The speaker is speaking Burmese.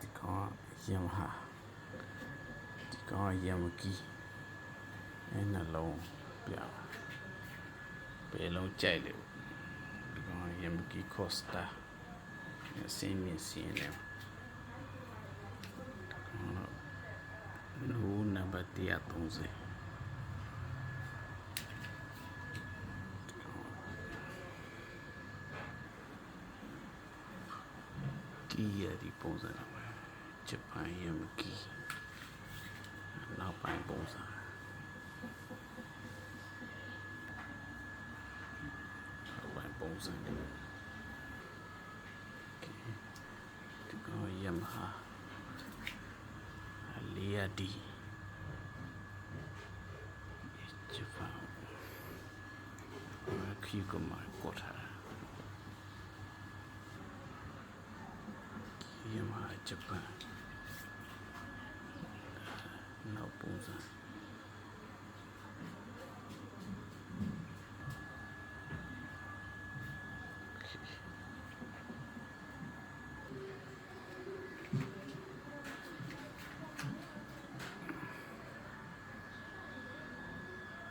ဒီကောင်ကယမဟာဒီကောင်ကယမကီအဲနှလုံးပြပါဘယ်လုံးကြိုက်လို့ဒီကောင်ကယမကီကောစတာစင်းမြင့်စင်းနေလူနံပါတ်130 ကီရဒီပုံစံမှာဂျပန်ယမကီနောက်ပိုင်းပုံစံနောက်ပိုင်းပုံစံဒီကောင်ယမဟာအလီယာဒီဂျပန်ခီကမာကောထား ယမဟာဂျပန်နောက်ပုံစံ